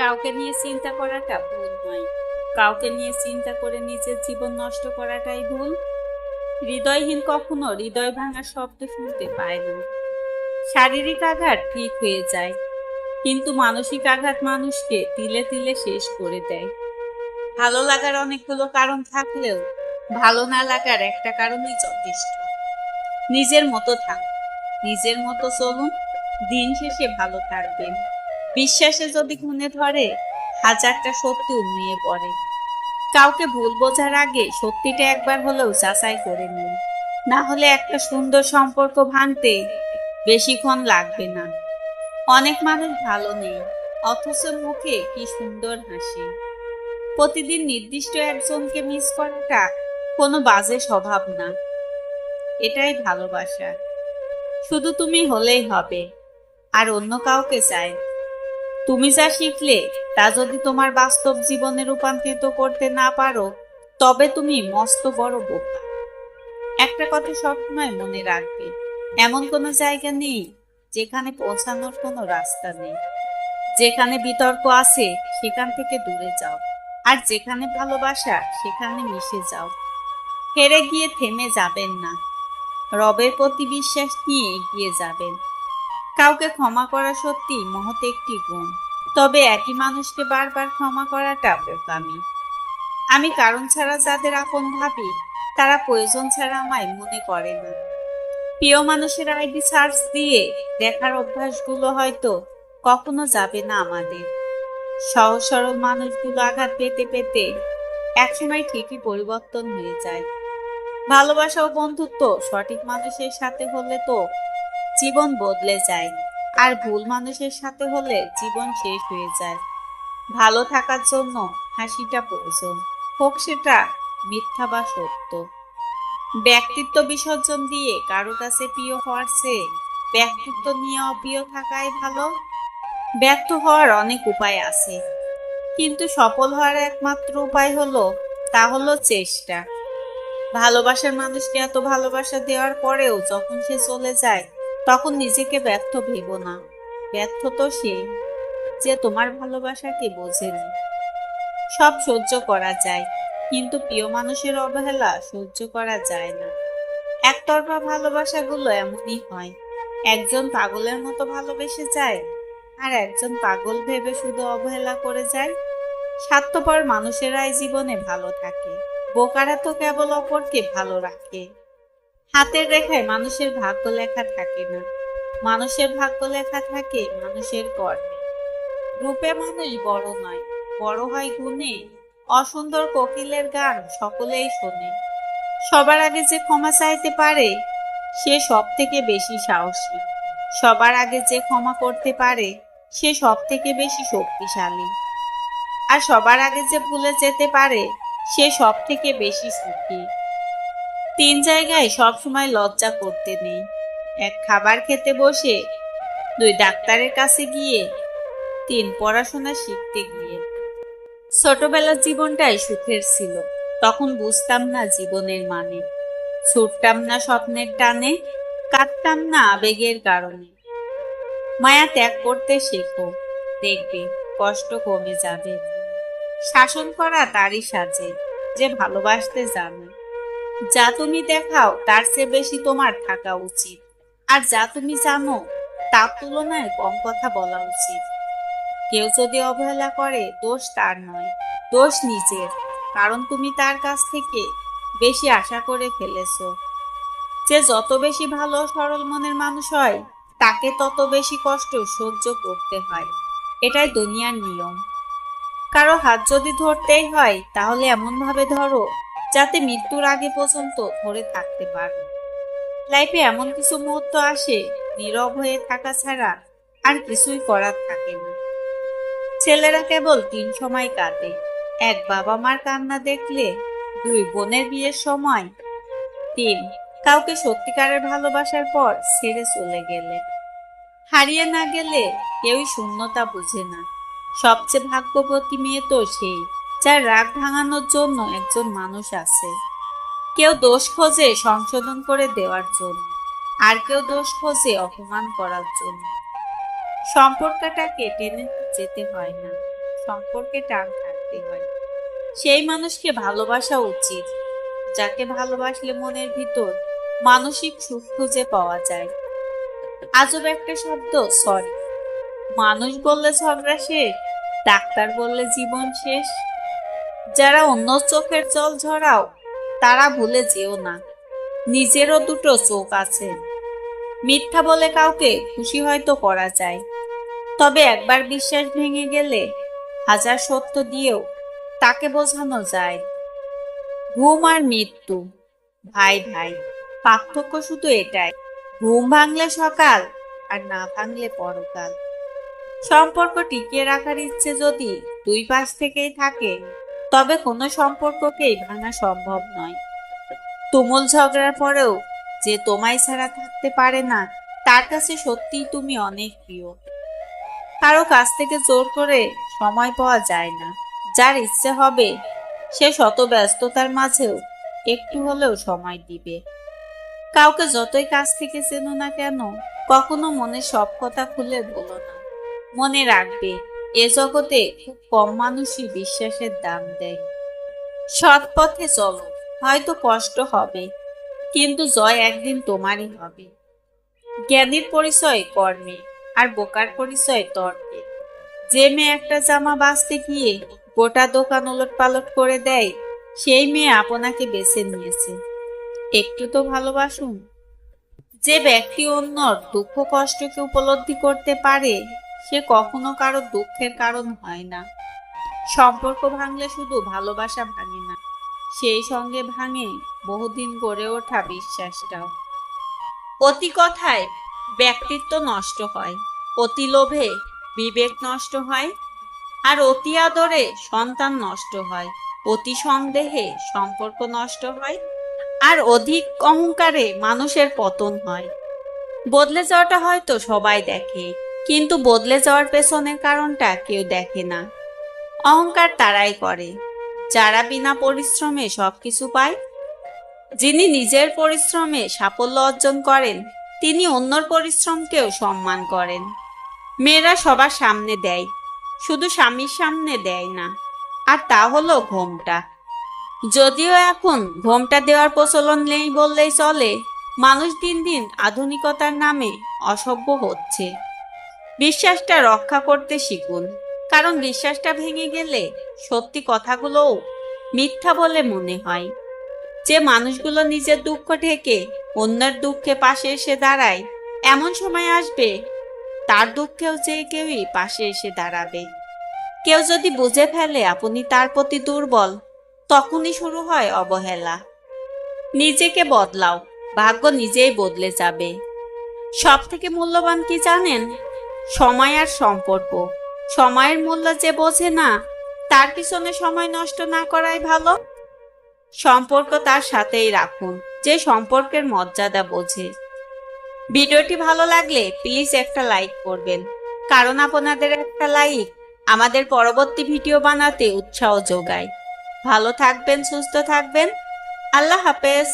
কাউকে নিয়ে চিন্তা করাটা ভুল নয়। কাউকে নিয়ে চিন্তা করে নিজের জীবন নষ্ট করাটাই ভুল। হৃদয়হীন কখনো হৃদয় ভাঙার শব্দ শুনতে পায় না। শারীরিক আঘাত ঠিক হয়ে যায়, কিন্তু মানসিক আঘাত মানুষকে তিলে তিলে শেষ করে দেয়। ভালো লাগার অনেকগুলো কারণ থাকলেও ভালো না লাগার একটা কারণই যথেষ্ট। নিজের মতো থাক, নিজের মতো চলুন, দিন শেষে ভালো থাকবেন। বিশ্বাসে যদি ঘুনে ধরে, হাজারটা সত্যি উন্নিয়ে পড়ে। কাউকে ভুল বোঝার আগে সত্যিটা একবার হলেও যাচাই করে নিন। না হলে একটা সুন্দর সম্পর্ক ভাঙতে বেশিক্ষণ লাগবে না। অনেক মানুষ ভালো নেই, অথচ মুখে কি সুন্দর হাসি। প্রতিদিন নির্দিষ্ট একজনকে মিস করাটা কোনো বাজে স্বভাব না। এটাই ভালোবাসা। শুধু তুমি হলেই হবে, আর অন্য কাউকে চাই তুমি যা শিখলে, তা যদি তোমার বাস্তব জীবনে রূপান্তরিত করতে না পারো, তবে তুমি মস্ত বড় বোকা। একটা কথা সবসময় মনে রাখবে, এমন কোনো জায়গা নেই যেখানে পৌঁছানোর কোনো রাস্তা নেই। যেখানে বিতর্ক আছে, সেখান থেকে দূরে যাও, আর যেখানে ভালোবাসা, সেখানে মিশে যাও। হেরে গিয়ে থেমে যাবেন না। রবের প্রতি বিশ্বাস নিয়ে এগিয়ে যাবেন। কাউকে ক্ষমা করা সত্যি মহৎ একটি গুণ। তবে একই মানুষকে বারবার ক্ষমা করাটা বোকামি আমি কারণ ছাড়া যাদের আপন ভাবি, তারা প্রয়োজন ছাড়া আমায় মনে করে না। প্রিয় মানুষের আইডি সার্চ দিয়ে দেখার অভ্যাসগুলো হয়তো কখনো যাবে না আমাদের। সহজ সরল মানুষগুলো আঘাত পেতে পেতে একসময় ঠিকই পরিবর্তন হয়ে যায়। ভালোবাসা ও বন্ধুত্ব সঠিক মানুষের সাথে হলে তো জীবন বদলে যায়। আর ভুল মানুষের সাথে হলে জীবন শেষ হয়ে যায়। ভালো থাকার জন্য হাসিটা প্রয়োজন, হোক সেটা মিথ্যা বা সত্য। ব্যক্তিত্ব বিসর্জন দিয়ে কারও কাছে প্রিয় হওয়ার চেয়ে ব্যক্তিত্ব নিয়ে অপ্রিয় থাকাই ভালো। ব্যর্থ হওয়ার অনেক উপায় আছে, কিন্তু সফল হওয়ার একমাত্র উপায় হলো, তা হলো চেষ্টা। ভালোবাসার মানুষকে এত ভালোবাসা দেওয়ার পরেও যখন সে চলে যায় তখন নিজেকে ব্যর্থ ভেব না। ব্যর্থ তো সে যে তোমার ভালোবাসাকে বোঝেনি সব সহ্য করা যায়, কিন্তু প্রিয় মানুষের অবহেলা সহ্য করা যায় না। একতরফা ভালোবাসাগুলো এমনই হয়, একজন পাগলের মতো ভালোবেসে যায় আর একজন পাগল ভেবে শুধু অবহেলা করে যায়। স্বার্থপর মানুষেরাই জীবনে ভালো থাকে, বোকারা তো কেবল অপরকে ভালো রাখে। হাতের রেখায় মানুষের ভাগ্য লেখা থাকে না। মানুষের ভাগ্য লেখা থাকে মানুষের কর্মে। রূপে মানুষ বড় নয়, বড় হয় গুণে। অসুন্দর কোকিলের গান সকলেই শোনে। সবার আগে যে ক্ষমা চাইতে পারে, সে সব থেকে বেশি সাহসী। সবার আগে যে ক্ষমা করতে পারে, সে সব থেকে বেশি শক্তিশালী। আর সবার আগে যে ভুলে যেতে পারে, সে সব থেকে বেশি সুখী। তিন জায়গায় সব সময় লজ্জা করতে নেই। এক খাবার খেতে বসে, দুই ডাক্তারের কাছে গিয়ে, তিন পড়াশোনা শিখতে গিয়ে। ছোটবেলার জীবনটাই সুখের ছিল, তখন বুঝতাম না জীবনের মানে। ছুটতাম না স্বপ্নের টানে, কাঁদতাম না আবেগের কারণে। মায়া ত্যাগ করতে শেখো, দেখবে কষ্ট কমে যাবে। শাসন করা তারই সাজে, যে ভালোবাসতে জানে। যা তুমি দেখাও, তার চেয়ে বেশি তোমার থাকা উচিত। আর যা তুমি জানো, তার তুলনায় কম কথা বলা উচিত। কেউ যদি অবহেলা করে, দোষ তার নয়, দোষ নিজের। কারণ তুমি তার কাছ থেকে বেশি আশা করে ফেলেছো। যে যত বেশি ভালো সরল মনের মানুষ হয়, তাকে তত বেশি কষ্ট সহ্য করতে হয়। এটাই দুনিয়ার নিয়ম। কারও হাত যদি ধরতেই হয়, তাহলে এমন ভাবে ধরো যাতে মৃত্যুর আগে পর্যন্ত ধরে থাকতে পারো। লাইফে এমন কিছু মুহূর্ত আসে, নীরব হয়ে থাকা ছাড়া আর কিছুই করার থাকে না। ছেলেরা কেবল তিন সময় কাঁদে। এক বাবা মার কান্না দেখলে দুই বোনের বিয়ের সময় তিন কাউকে সত্যিকারের ভালোবাসার পর ছেড়ে চলে গেলে। হারিয়ে না গেলে কেউই শূন্যতা বুঝে না। সবচেয়ে ভাগ্যবতী মেয়ে তো সেই। যার রাগ ভাঙানোর জন্য একজন মানুষ আছে। কেউ দোষ খোঁজে সংশোধন করে দেওয়ার জন্য, আর কেউ দোষ খোঁজে অপমান করার জন্য। সম্পর্কটাকে টেনে যেতে হয় না, সম্পর্কে টান থাকতে হয়। সেই মানুষকে ভালোবাসা উচিত, যাকে ভালোবাসলে মনের ভিতর মানসিক সুখ খুঁজে পাওয়া যায়। আজব একটা শব্দ সরি মানুষ বললে ঝগড়া শেষ, ডাক্তার বললে জীবন শেষ। যারা অন্য চোখের জল ঝরাও, তারা ভুলে যেও না। নিজেরও দুটো চোখ আছে। মিথ্যা বলে কাউকে খুশি হয়তো করা যায়। তবে একবার বিশ্বাস ভেঙে গেলে হাজার সত্য দিয়েও তাকে বোঝানো যায়। ঘুম আর মৃত্যু। ভাই ভাই, পার্থক্য শুধু এটাই। ঘুম ভাঙলে সকাল আর না ভাঙলে পরকাল। সম্পর্ক টিকিয়ে রাখার ইচ্ছে যদি দুই পাশ থেকেই থাকে তবে কোনো সম্পর্ককেই ভাঙা সম্ভব নয়। তুমুল ঝগড়ার পরেও যে তোমায় ছাড়া থাকতে পারে না, তার কাছে সত্যিই তুমি অনেক প্রিয়। কারও কাছ থেকে জোর করে সময় পাওয়া যায় না। যার ইচ্ছে হবে, সে শত ব্যস্ততার মাঝেও একটু হলেও সময় দিবে। কাউকে যতই কাছ থেকে চেনো না কেন, কখনো মনে সব কথা খুলে বলো না। মনে রাখবে এ জগতে খুব কম মানুষই বিশ্বাসের দাম দেয়। সৎ পথে চলো, হয়তো কষ্ট হবে, কিন্তু জয় একদিন তোমারই হবে। জ্ঞানীর পরিচয় কর্মে, আর বোকার পরিচয় তর্কে। যে মেয়ে একটা জামা বাঁচতে গিয়ে গোটা দোকান ওলট পালট করে দেয়, সেই মেয়ে আপনাকে বেছে নিয়েছে। একটু তো ভালোবাসুন। যে ব্যক্তি অন্যর দুঃখ কষ্টকে উপলব্ধি করতে পারে সে কখনো কারও দুঃখের কারণ হয় না। সম্পর্ক ভাঙলে শুধু ভালোবাসা ভাঙে না, সেই সঙ্গে ভাঙে বহুদিন গড়ে ওঠা বিশ্বাসটাও। অতি কথায় ব্যক্তিত্ব নষ্ট হয়, অতি লোভে বিবেক নষ্ট হয়, আর অতি আদরে সন্তান নষ্ট হয়, অতি সন্দেহে সম্পর্ক নষ্ট হয়, আর অধিক অহংকারে মানুষের পতন হয়। বদলে যাওয়াটা হয়তো সবাই দেখে। কিন্তু বদলে যাওয়ার পেছনের কারণটা কেউ দেখে না। অহংকার তারাই করে। যারা বিনা পরিশ্রমে সব কিছু পায়, যিনি নিজের পরিশ্রমে সাফল্য অর্জন করেন, তিনি অন্যর পরিশ্রমকেও সম্মান করেন। মেয়েরা সবার সামনে দেয়, শুধু স্বামীর সামনে দেয় না। আর তা হলো ঘোমটা। যদিও এখন ঘোমটা দেওয়ার প্রচলন নেই বললেই চলে, মানুষ দিন দিন আধুনিকতার নামে অসভ্য হচ্ছে। বিশ্বাসটা রক্ষা করতে শিখুন। কারণ বিশ্বাসটা ভেঙে গেলে সত্যি কথাগুলোও মিথ্যা বলে মনে হয়। যে মানুষগুলো নিজের দুঃখ ঢেকে অন্যের দুঃখে পাশে এসে দাঁড়ায়, এমন সময় আসবে, তার দুঃখেও যে কেউই পাশে এসে দাঁড়াবে। কেউ যদি বুঝে ফেলে আপনি তার প্রতি দুর্বল, তখনই শুরু হয় অবহেলা। নিজেকে বদলাও, ভাগ্য নিজেই বদলে যাবে। সব থেকে মূল্যবান কি জানেন? সময় আর সম্পর্ক। সময়ের মূল্য যে বোঝে না, তার পিছনে সময় নষ্ট না করাই ভালো। সম্পর্ক তার সাথেই রাখুন, যে সম্পর্কের মর্যাদা বোঝে। ভিডিওটি ভালো লাগলে প্লিজ একটা লাইক করবেন, কারণ আপনাদের একটা লাইক আমাদের পরবর্তী ভিডিও বানাতে উৎসাহ যোগায়। ভালো থাকবেন, সুস্থ থাকবেন, আল্লাহ হাফেজ।